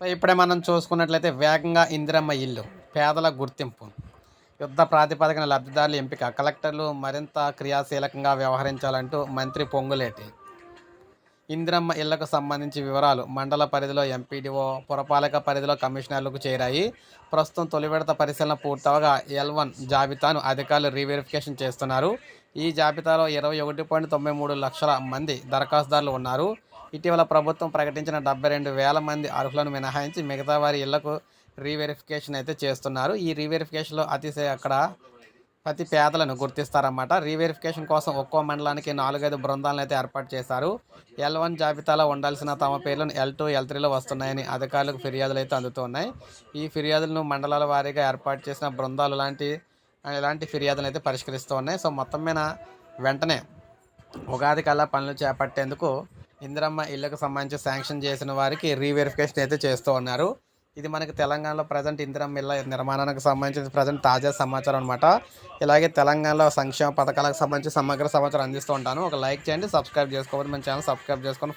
So ఇప్పుడే మనం చూసుకున్నట్లయితే వేగంగా ఇందిరమ్మ ఇల్లు పేదల గుర్తింపు. యుద్ధ ప్రాతిపదికన లబ్ధిదారుల ఎంపిక కలెక్టర్లు మరింత క్రియాశీలకంగా వ్యవహరించాలంటూ మంత్రి పొంగులేటి. ఇందిరమ్మ ఇళ్ళకు సంబంధించి వివరాలు మండల పరిధిలో ఎంపీడీఓ పురపాలక పరిధిలో కమిషనర్లకు చేరాయి. ప్రస్తుతం తొలి విడత పరిశీలన పూర్తవగా ఎల్ వన్ జాబితాను అధికారులు రీవెరిఫికేషన్ చేస్తున్నారు. ఈ జాబితాలో ఇరవై ఒకటి పాయింట్ తొంభై మూడు లక్షల మంది దరఖాస్తుదారులు ఉన్నారు. ఇటీవల ప్రభుత్వం ప్రకటించిన డెబ్బై రెండు వేల మంది అర్హులను మినహాయించి మిగతా వారి ఇళ్ళకు రీవెరిఫికేషన్ అయితే చేస్తున్నారు. ఈ రీవెరిఫికేషన్లో అతిశయ అక్కడ ప్రతి పేదలను గుర్తిస్తారన్నమాట. రీవెరిఫికేషన్ కోసం ఒక్కో మండలానికి నాలుగైదు బృందాలను అయితే ఏర్పాటు చేశారు. ఎల్ వన్ జాబితాలో ఉండాల్సిన తమ పేర్లను ఎల్ టూ ఎల్ త్రీలో వస్తున్నాయని అధికారులకు ఫిర్యాదులు అయితే అందుతున్నాయి. ఈ ఫిర్యాదులను మండలాల వారీగా ఏర్పాటు చేసిన బృందాలు లాంటి ఇలాంటి ఫిర్యాదులు అయితే పరిష్కరిస్తూ ఉన్నాయి. సో మొత్తం మీద వెంటనే ఉగాది కల్లా పనులు చేపట్టేందుకు ఇందిరమ్మ ఇళ్ళకు సంబంధించి శాంక్షన్ చేసిన వారికి రీవెరిఫికేషన్ అయితే చేస్తూ ఉన్నారు. ఇది మనకి తెలంగాణలో ప్రజెంట్ ఇందిరమ్మ ఇళ్ళ నిర్మాణానికి సంబంధించి ప్రజెంట్ తాజా సమాచారం అనమాట ఇలాగే తెలంగాణలో సంక్షేమ పథకాలకు సంబంధించి సమగ్ర సమాచారం అందిస్తూ ఉంటాను. ఒక లైక్ చేయండి సబ్స్క్రైబ్ చేసుకోవాలి మన ఛానల్ సబ్స్క్రైబ్ చేసుకొని